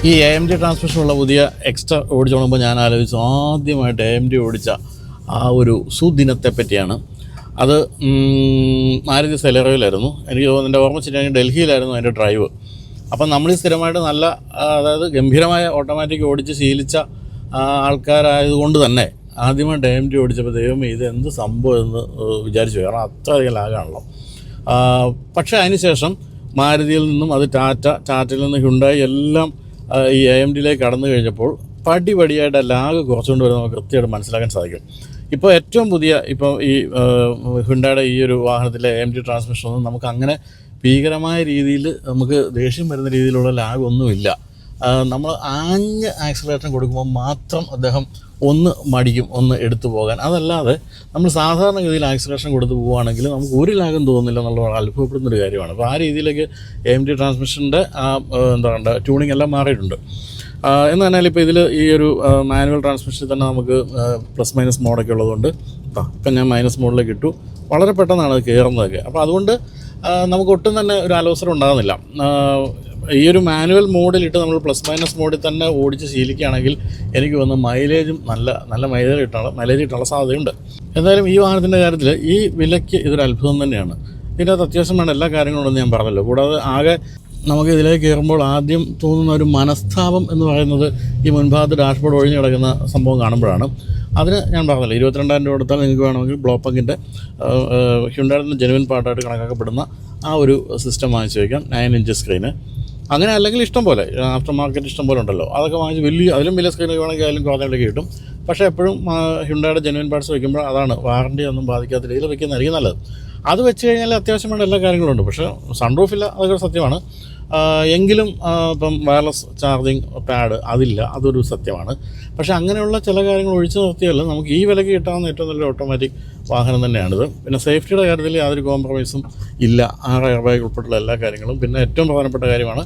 Speaker 1: ഈ എ എം ഡി ട്രാൻസ്മിഷനുള്ള പുതിയ എക്സ്ട്രാ ഓടിച്ചു തുടങ്ങുമ്പോൾ ഞാൻ ആലോചിച്ചു ആദ്യമായിട്ട് എ എം ഡി ഓടിച്ച ആ ഒരു സുദിനത്തെ പറ്റിയാണ്. അത് മാരുതി സെലറോയിലായിരുന്നു. എനിക്ക് തോന്നുന്നു എന്റെ ഓർമ്മ ശരിയാണ് ഡൽഹിയിലായിരുന്നു അതിന്റെ ഡ്രൈവ് അപ്പം നമ്മൾ ഈ സ്ഥിരമായിട്ട് നല്ല അതായത് ഗംഭീരമായ ഓട്ടോമാറ്റിക് ഓടിച്ച് ശീലിച്ച ആൾക്കാരായതുകൊണ്ട് തന്നെ ആദ്യമായിട്ട് എം ഡി ഓടിച്ചപ്പോൾ ദൈവമേ ഇത് എന്ത് സംഭവം എന്ന് വിചാരിച്ചു. കാരണം അത്രയധികം ലാഗാണല്ലോ പക്ഷേ അതിനുശേഷം മാരുതിയിൽ നിന്നും അത് ടാറ്റ ടാറ്റയിൽ നിന്ന് ഹുണ്ടായി എല്ലാം ഈ എ എം ഡിയിലേക്ക് കടന്നു കഴിഞ്ഞപ്പോൾ പടിപടിയായിട്ട് ലാഗ് കുറച്ചുകൊണ്ട് വരുന്നത് നമുക്ക് കൃത്യമായിട്ട് മനസ്സിലാക്കാൻ സാധിക്കും. ഇപ്പോൾ ഏറ്റവും പുതിയ ഇപ്പോൾ ഈ ഹുണ്ടായുടെ ഈ ഒരു വാഹനത്തിലെ എം ഡി ട്രാൻസ്മിഷനൊന്നും നമുക്ക് അങ്ങനെ ഭീകരമായ രീതിയിൽ നമുക്ക് ദേഷ്യം വരുന്ന രീതിയിലുള്ള ലാഗ് ഒന്നുമില്ല. നമ്മൾ ആഞ്ഞ് ആക്സിലേറ്റർ കൊടുക്കുമ്പോൾ മാത്രം അദ്ദേഹം ഒന്ന് മടിക്കും ഒന്ന് എടുത്തു പോകാൻ. അതല്ലാതെ നമ്മൾ സാധാരണഗതിയിൽ ആക്സിലേഷൻ കൊടുത്ത് പോവുകയാണെങ്കിൽ നമുക്ക് ഒരു ലാഗം തോന്നുന്നില്ല എന്നുള്ള അത്ഭുതപ്പെടുന്ന ഒരു കാര്യമാണ്. അപ്പോൾ ആ രീതിയിലേക്ക് എം ഡി ട്രാൻസ്മിഷന്റെ ആ എന്താ പറയുക ട്യൂണിംഗ് എല്ലാം മാറിയിട്ടുണ്ട്. എന്ന് പറഞ്ഞാൽ ഇപ്പോൾ ഇതിൽ ഈ ഒരു മാനുവൽ ട്രാൻസ്മിഷനിൽ തന്നെ നമുക്ക് പ്ലസ് മൈനസ് മോഡൊക്കെ ഉള്ളതുകൊണ്ട് ഇപ്പം ഞാൻ മൈനസ് മോഡിലേക്ക് ഇട്ടു. വളരെ പെട്ടെന്നാണ് കയറുന്നതൊക്കെ. അപ്പോൾ അതുകൊണ്ട് നമുക്ക് ഒട്ടും തന്നെ ഒരു അലോസരം ഉണ്ടാകുന്നില്ല. ഈ ഒരു മാനുവൽ മോഡിലിട്ട് നമ്മൾ പ്ലസ് മൈനസ് മോഡിൽ തന്നെ ഓടിച്ച് ശീലിക്കുകയാണെങ്കിൽ എനിക്ക് തോന്നുന്നു മൈലേജും നല്ല നല്ല മൈലേജ് കിട്ടാനുള്ള മൈലേജ് കിട്ടാനുള്ള സാധ്യതയുണ്ട്. എന്തായാലും ഈ വാഹനത്തിന്റെ കാര്യത്തിൽ ഈ വിലയ്ക്ക് ഇതൊരു അത്ഭുതം തന്നെയാണ്. ഇതിനകത്ത് അത്യാവശ്യം വേണ്ട എല്ലാ കാര്യങ്ങളും ഞാൻ പറഞ്ഞല്ലോ. കൂടാതെ ആകെ നമുക്ക് ഇതിലേക്ക് കയറുമ്പോൾ ആദ്യം തോന്നുന്ന ഒരു മനസ്താപം എന്ന് പറയുന്നത് ഈ മുൻഭാഗത്ത് ഡാഷ്ബോർഡ് ഒഴിഞ്ഞു കിടക്കുന്ന സംഭവം കാണുമ്പോഴാണ്. അതിന് ഞാൻ പറഞ്ഞല്ലോ ഇരുപത്തിരണ്ടായിരം രൂപ കൊടുത്താൽ നിങ്ങൾക്ക് വേണമെങ്കിൽ ബ്ലോപ്പങ്കിന്റെ ഹ്യുണ്ടായിരുന്ന ജെനുവിൻ പാർട്ടായിട്ട് കണക്കാക്കപ്പെടുന്ന ആ ഒരു സിസ്റ്റം വാങ്ങിച്ച് വയ്ക്കാം നയൻ ഇഞ്ച് സ്ക്രീൻ അങ്ങനെ അല്ലെങ്കിൽ ഇഷ്ടം പോലെ ആഫ്റ്റർ മാർക്കറ്റ് ഇഷ്ടം പോലെ ഉണ്ടല്ലോ അതൊക്കെ വാങ്ങിച്ച് വലിയ അതിലും വലിയ സ്ക്രീനൊക്കെ വേണമെങ്കിൽ അതിലും കുറഞ്ഞ വിലയ്ക്ക് കിട്ടും. പക്ഷേ എപ്പോഴും ഹ്യുണ്ടായുടെ ജെനുവിൻ പാർട്സ് വയ്ക്കുമ്പോൾ അതാണ് വാറണ്ടി ഒന്നും ബാധിക്കാത്ത രീതിയിൽ വയ്ക്കുന്നതായിരിക്കും നല്ലത്. അത് വെച്ച് കഴിഞ്ഞാൽ അത്യാവശ്യം വേണ്ട എല്ലാ കാര്യങ്ങളുണ്ട് പക്ഷേ സൺറൂഫില്ല അതൊക്കെ സത്യമാണ്. എങ്കിലും ഇപ്പം വയർലെസ് ചാർജിങ് പാഡ് അതില്ല അതൊരു സത്യമാണ്. പക്ഷേ അങ്ങനെയുള്ള ചില കാര്യങ്ങൾ ഒഴിച്ചു നിർത്തിയാൽ നമുക്ക് ഈ വിലയ്ക്ക് കിട്ടാവുന്ന ഏറ്റവും നല്ലൊരു ഓട്ടോമാറ്റിക് വാഹനം തന്നെയാണിത്. പിന്നെ സേഫ്റ്റിയുടെ കാര്യത്തിൽ യാതൊരു കോംപ്രമൈസും ഇല്ല. ആ എയർ ബാഗ് ഉൾപ്പെട്ടുള്ള എല്ലാ കാര്യങ്ങളും. പിന്നെ ഏറ്റവും പ്രധാനപ്പെട്ട കാര്യമാണ്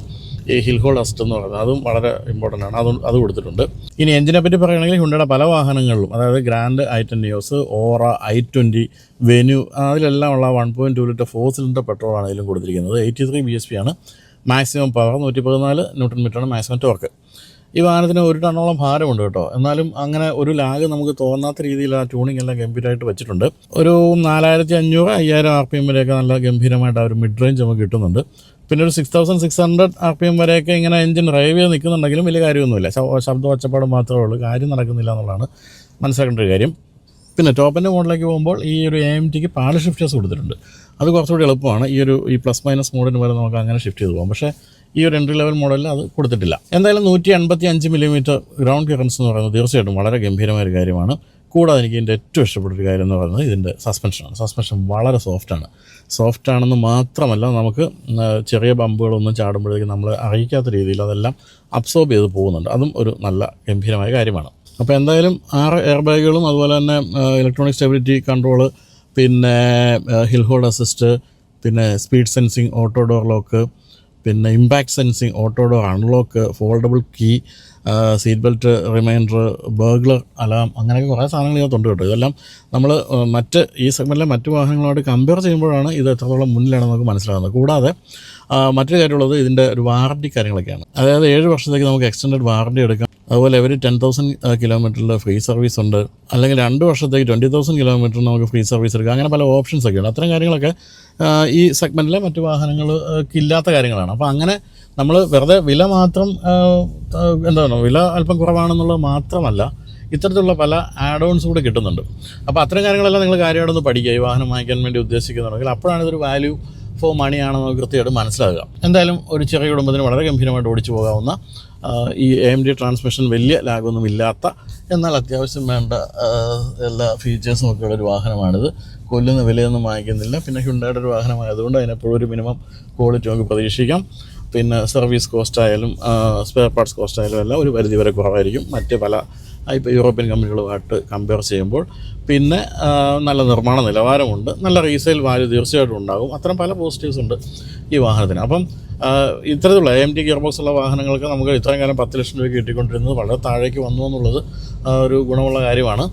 Speaker 1: ഈ ഹിൽ ഹോൾ അസ്റ്റ് എന്ന് പറയുന്നത്. അതും വളരെ ഇമ്പോർട്ടന്റ് ആണ്. അത് അത് കൊടുത്തിട്ടുണ്ട്. ഇനി എഞ്ചിനെ പറ്റി പറയുകയാണെങ്കിൽ ഹുണ്ടയുടെ പല വാഹനങ്ങളിലും അതായത് grand I ten Nios Aura I twenty Venue അതിലെല്ലാം ഉള്ള one point two litre four cylinder പെട്രോളാണ് ഇതിലും കൊടുത്തിരിക്കുന്നത്. Eighty three B S P ആണ്. മാക്സിമം പവർ നൂറ്റി പതിനാല് ന്യൂട്ടൺ മീറ്ററാണ് മാക്സിമം ടോർക്ക് ഈ വാഹനത്തിന് ഒരു ടണ്ണോളം ഭാരമുണ്ട് കേട്ടോ. എന്നാലും അങ്ങനെ ഒരു ലാഗ് നമുക്ക് തോന്നാത്ത രീതിയിൽ ആ ട്യൂണിംഗ് എല്ലാം ഗംഭീരമായിട്ട് വെച്ചിട്ടുണ്ട്. ഒരു നാലായിരത്തി അഞ്ഞൂറ് അയ്യായിരം ആർ പി എം വരെയൊക്കെ നല്ല ഗംഭീരമായിട്ട് ആ ഒരു മിഡ് റേഞ്ച് നമുക്ക് കിട്ടുന്നുണ്ട്. പിന്നെ ഒരു six thousand six hundred R P M വരെയൊക്കെ ഇങ്ങനെ എഞ്ചിൻ ഡ്രൈവ് ചെയ്ത് നിൽക്കുന്നുണ്ടെങ്കിലും വലിയ കാര്യമൊന്നുമില്ല. ശബ്ദ ഒച്ചപ്പാട് മാത്രമേ ഉള്ളൂ. കാര്യം നടക്കുന്നില്ല എന്നുള്ളതാണ് മനസ്സിലാക്കേണ്ട ഒരു കാര്യം. പിന്നെ ടോപ്പിന്റെ മോഡലിലേക്ക് പോകുമ്പോൾ ഈ ഒരു എ എം ടിക്ക് പാഡ് ഷിഫ്റ്റേഴ്സ് കൊടുത്തിട്ടുണ്ട്. അത് കുറച്ചുകൂടി എളുപ്പമാണ്. ഈ ഒരു ഈ പ്ലസ് മൈനസ് മോഡിന് വരെ നമുക്ക് അങ്ങനെ ഷിഫ്റ്റ് ചെയ്ത് പോകാം. പക്ഷേ ഈ ഒരു എൻട്രി ലെവൽ മോഡലിൽ അത് കൊടുത്തിട്ടില്ല. എന്തായാലും നൂറ്റി എൺപത്തി അഞ്ച് മില്ലിമീറ്റർ ഗ്രൗണ്ട് ക്ലിയറൻസ് എന്ന് പറയുന്നത് തീർച്ചയായിട്ടും വളരെ ഗംഭീരമായ ഒരു കാര്യമാണ്. കൂടാതെ എനിക്ക് ഇതിന്റെ ഏറ്റവും ഇഷ്ടപ്പെട്ട ഒരു കാര്യം എന്ന് പറയുന്നത് ഇതിന്റെ സസ്പെൻഷനാണ് സസ്പെൻഷൻ വളരെ സോഫ്റ്റാണ് സോഫ്റ്റ് ആണെന്ന് മാത്രമല്ല നമുക്ക് ചെറിയ ബമ്പുകളൊന്നും ചാടുമ്പോഴേക്കും നമ്മൾ അറിയിക്കാത്ത രീതിയിൽ അതെല്ലാം അബ്സോർബ് ചെയ്ത് പോകുന്നുണ്ട്. അതും ഒരു നല്ല ഗംഭീരമായ കാര്യമാണ്. അപ്പോൾ എന്തായാലും ആറ് എയർ ബാഗുകളും അതുപോലെ തന്നെ ഇലക്ട്രോണിക് സ്റ്റെബിലിറ്റി കൺട്രോൾ പിന്നെ ഹിൽ ഹോൾഡ് അസിസ്റ്റ് പിന്നെ speed sensing auto door lock പിന്നെ impact sensing auto door unlock foldable key seat belt reminder burglar alarm അങ്ങനെയൊക്കെ കുറേ സാധനങ്ങൾ ഇതിനകത്തുണ്ട് കേട്ടോ. ഇതെല്ലാം നമ്മൾ മറ്റ് ഈ സെഗ്മെന്റിലെ മറ്റ് വാഹനങ്ങളുമായിട്ട് കമ്പയർ ചെയ്യുമ്പോഴാണ് ഇത് എത്രത്തോളം മുന്നിലാണെന്ന് നമുക്ക് മനസ്സിലാകുന്നത്. കൂടാതെ മറ്റൊരു കാര്യമുള്ളത് ഇതിന്റെ ഒരു വാറണ്ടി കാര്യങ്ങളൊക്കെയാണ്. അതായത് ഏഴ് വർഷത്തേക്ക് നമുക്ക് എക്സ്റ്റൻഡ് വാറണ്ടി എടുക്കാം. അതുപോലെ അവർ ടെൻ തൗസൻഡ് കിലോമീറ്ററിൽ ഫ്രീ സർവീസ് ഉണ്ട്. അല്ലെങ്കിൽ രണ്ട് വർഷത്തേക്ക് ട്വന്റി തൗസൻഡ് കിലോമീറ്റർ നമുക്ക് ഫ്രീ സർവീസ് എടുക്കാം. അങ്ങനെ പല ഓപ്ഷൻസ് ഒക്കെ ഉണ്ട്. അത്തരം കാര്യങ്ങളൊക്കെ ഈ സെഗ്മെന്റിലെ മറ്റു വാഹനങ്ങൾക്ക് ഇല്ലാത്ത കാര്യങ്ങളാണ്. അപ്പോൾ അങ്ങനെ നമ്മൾ വെറുതെ വില മാത്രം എന്താണ് വില അല്പം കുറവാണെന്നുള്ളത് മാത്രമല്ല ഇത്തരത്തിലുള്ള പല ആഡ് ഓൺസ് കൂടെ കിട്ടുന്നുണ്ട്. അപ്പോൾ അത്തരം കാര്യങ്ങളെല്ലാം നിങ്ങൾ കാര്യമായിട്ടൊന്ന് പഠിക്കുക. ഈ വാഹനം വാങ്ങിക്കാൻ വേണ്ടി ഉദ്ദേശിക്കുന്നുണ്ടെങ്കിൽ അപ്പോഴാണ് ഇതൊരു വാല്യൂ ഫോർ മണിയാണെന്ന് കൃത്യമായിട്ട് മനസ്സിലാകുക എന്തായാലും ഒരു ചെറിയ കുടുംബത്തിന് വളരെ ഗംഭീരമായിട്ട് ഓടിച്ചു പോകാവുന്ന ഈ ഈ എം ഡി ട്രാൻസ്മിഷൻ വലിയ ലാഗൊന്നും ഇല്ലാത്ത എന്നാൽ അത്യാവശ്യം വേണ്ട എല്ലാ ഫീച്ചേഴ്സും ഒക്കെ ഉള്ള ഒരു വാഹനമാണിത്. കൊല്ലുന്ന വിലയൊന്നും വാങ്ങിക്കുന്നില്ല. പിന്നെ ഹ്യുണ്ടായുടെ ഒരു വാഹനമായതുകൊണ്ട് അതിനെപ്പോഴും ഒരു മിനിമം ക്വാളിറ്റി നമുക്ക് പ്രതീക്ഷിക്കാം. പിന്നെ സർവീസ് കോസ്റ്റ് ആയാലും സ്പെയർ പാർട്സ് കോസ്റ്റ് ആയാലും എല്ലാം ഒരു പരിധി വരെ കുറവായിരിക്കും. മറ്റ് പല ഇപ്പോൾ യൂറോപ്യൻ കമ്പനികളുമായിട്ട് കമ്പയർ ചെയ്യുമ്പോൾ പിന്നെ നല്ല നിർമ്മാണ നിലവാരമുണ്ട്. നല്ല റീസെയിൽ വാല്യൂ തീർച്ചയായിട്ടും ഉണ്ടാകും. അത്തരം പല പോസിറ്റീവ്സ് ഉണ്ട് ഈ വാഹനത്തിന്. അപ്പം ഇത്തരത്തിലുള്ള എം ടി ഗിയർ ബോക്സ് ഉള്ള വാഹനങ്ങൾക്ക് നമുക്ക് ഇത്രയും കാലം പത്ത് ലക്ഷം രൂപ കിട്ടിക്കൊണ്ടിരുന്നത് വളരെ താഴേക്ക് വന്നു എന്നുള്ളത് ഒരു ഗുണമുള്ള കാര്യമാണ്.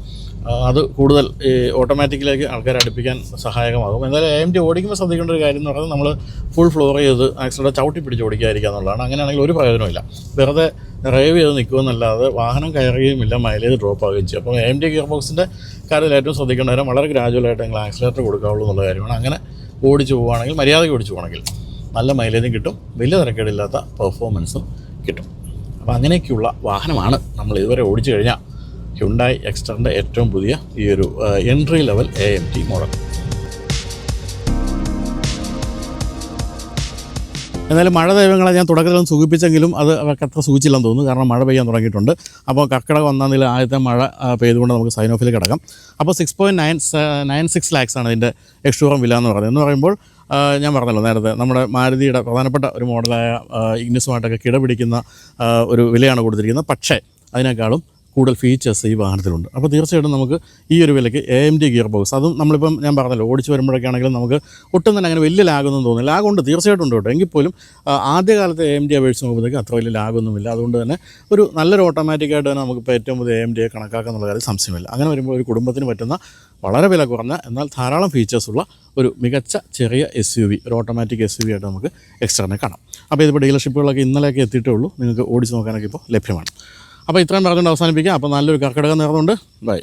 Speaker 1: അത് കൂടുതൽ ഈ ഓട്ടോമാറ്റിക്കിലേക്ക് ആൾക്കാരെ അടുപ്പിക്കാൻ സഹായകമാകും. എന്തായാലും എം ടി ഓടിക്കുമ്പോൾ ശ്രദ്ധിക്കേണ്ട ഒരു കാര്യം എന്ന് പറയുന്നത് നമ്മൾ ഫുൾ ഫ്ലോർ ചെയ്ത് ആക്സിഡന്റ് ചവിട്ടി പിടിച്ച് ഓടിക്കാതിരിക്കുക എന്നുള്ളതാണ്. അങ്ങനെയാണെങ്കിൽ ഒരു പ്രയോജനമില്ല വെറുതെ ഡ്രൈവ് ചെയ്ത് നിൽക്കുമെന്നല്ലാതെ വാഹനം കയറുകയും ഇല്ല മൈലേജ് ഡ്രോപ്പ് ആവുകയും ചെയ്യും. അപ്പോൾ എം ടി ഗിയർ ബോക്സിന്റെ കാര്യത്തിൽ ഏറ്റവും ശ്രദ്ധിക്കേണ്ട കാര്യം വളരെ ഗ്രാജുവലായിട്ട് നിങ്ങൾ ആക്സിലേറ്റർ കൊടുക്കാവുള്ളൂ എന്നുള്ള കാര്യമാണ്. അങ്ങനെ ഓടിച്ചു പോവുകയാണെങ്കിൽ മര്യാദയ്ക്ക് ഓടിച്ചു പോകണമെങ്കിൽ നല്ല മൈലേജും കിട്ടും. വലിയ തിരക്കേടില്ലാത്ത പെർഫോമൻസും കിട്ടും. അപ്പോൾ അങ്ങനെയൊക്കെയുള്ള വാഹനമാണ് നമ്മൾ ഇതുവരെ ഓടിച്ചു കഴിഞ്ഞാൽ ഹ്യുണ്ടായി എക്സ്റ്ററിന്റെ ഏറ്റവും പുതിയ ഈ ഒരു entry level A M T model എന്നാലും മഴ ദൈവങ്ങളെ ഞാൻ തുടക്കത്തിലൊന്നും സൂചിപ്പിച്ചെങ്കിലും അത് അവർക്ക് അത്ര സൂചിച്ചില്ലെന്ന് തോന്നുന്നു. കാരണം മഴ പെയ്യാൻ തുടങ്ങിയിട്ടുണ്ട്. അപ്പോൾ കർക്കിടകം ഒന്നാം നില ആദ്യത്തെ മഴ പെയ്തുകൊണ്ട് നമുക്ക് സൈൻ ഓഫിൽ കിടക്കാം. അപ്പോൾ six point nine nine six lakhs ആണ് ഇതിന്റെ എക്സ്ട്രോറം വില എന്ന് പറയുന്നത്. എന്ന് പറയുമ്പോൾ ഞാൻ പറഞ്ഞല്ലോ നേരത്തെ നമ്മുടെ മാരുതിയുടെ പ്രധാനപ്പെട്ട ഒരു മോഡലായ ഇഗ്നിസുമായിട്ടൊക്കെ കിടപിടിക്കുന്ന ഒരു വിലയാണ് കൊടുത്തിരിക്കുന്നത്. പക്ഷേ അതിനേക്കാളും കൂടുതൽ ഫീച്ചേഴ്സ് ഈ വാഹനത്തിലുണ്ട്. അപ്പോൾ തീർച്ചയായിട്ടും നമുക്ക് ഈ ഒരു വിലയ്ക്ക് A M D gear box അതും നമ്മളിപ്പം ഞാൻ പറഞ്ഞല്ലോ ഓടിച്ച് വരുമ്പോഴൊക്കെ ആണെങ്കിലും നമുക്ക് ഒട്ടും തന്നെ അങ്ങനെ വലിയ ലാഗൊന്നും തോന്നില്ല. ലാഗുണ്ട് തീർച്ചയായിട്ടും ഉണ്ട് കേട്ടോ. എങ്കിൽ പോലും ആദ്യകാലത്തെ എ എം ഡി അപേക്ഷിച്ച് നോക്കുമ്പോഴത്തേക്ക് അത്ര വലിയ ലാഗൊന്നുമില്ല. അതുകൊണ്ട് തന്നെ ഒരു നല്ലൊരു ഓട്ടോമാറ്റിക്കായിട്ട് തന്നെ നമുക്ക് നമുക്കിപ്പോൾ ഏറ്റവും പുതിയ എ എം ഡിയെ കണക്കാക്കാന്നുള്ള കാര്യം സംശയമില്ല. അങ്ങനെ വരുമ്പോൾ ഒരു കുടുംബത്തിന് പറ്റുന്ന വളരെ വില കുറഞ്ഞ എന്നാൽ ധാരാളം ഫീച്ചേഴ്സുള്ള ഒരു മികച്ച ചെറിയ എസ് യു വി ഒരു ഓട്ടോമാറ്റിക് എസ് യു വി ആയിട്ട് നമുക്ക് എക്സ്ട്രാനെ കാണാം. അപ്പോൾ ഇതിപ്പോൾ ഡീലർഷിപ്പുകളൊക്കെ ഇന്നലെയൊക്കെ എത്തിയിട്ടേ ഉള്ളൂ. നിങ്ങൾക്ക് ഓടിച്ച് നോക്കാനൊക്കെ ഇപ്പോൾ ലഭ്യമാണ്. അപ്പോൾ ഇത്രയും പറഞ്ഞുകൊണ്ട് അവസാനിപ്പിക്കാം. അപ്പോൾ നല്ലൊരു കർക്കിടകം നേർന്നുകൊണ്ട്. ബൈ.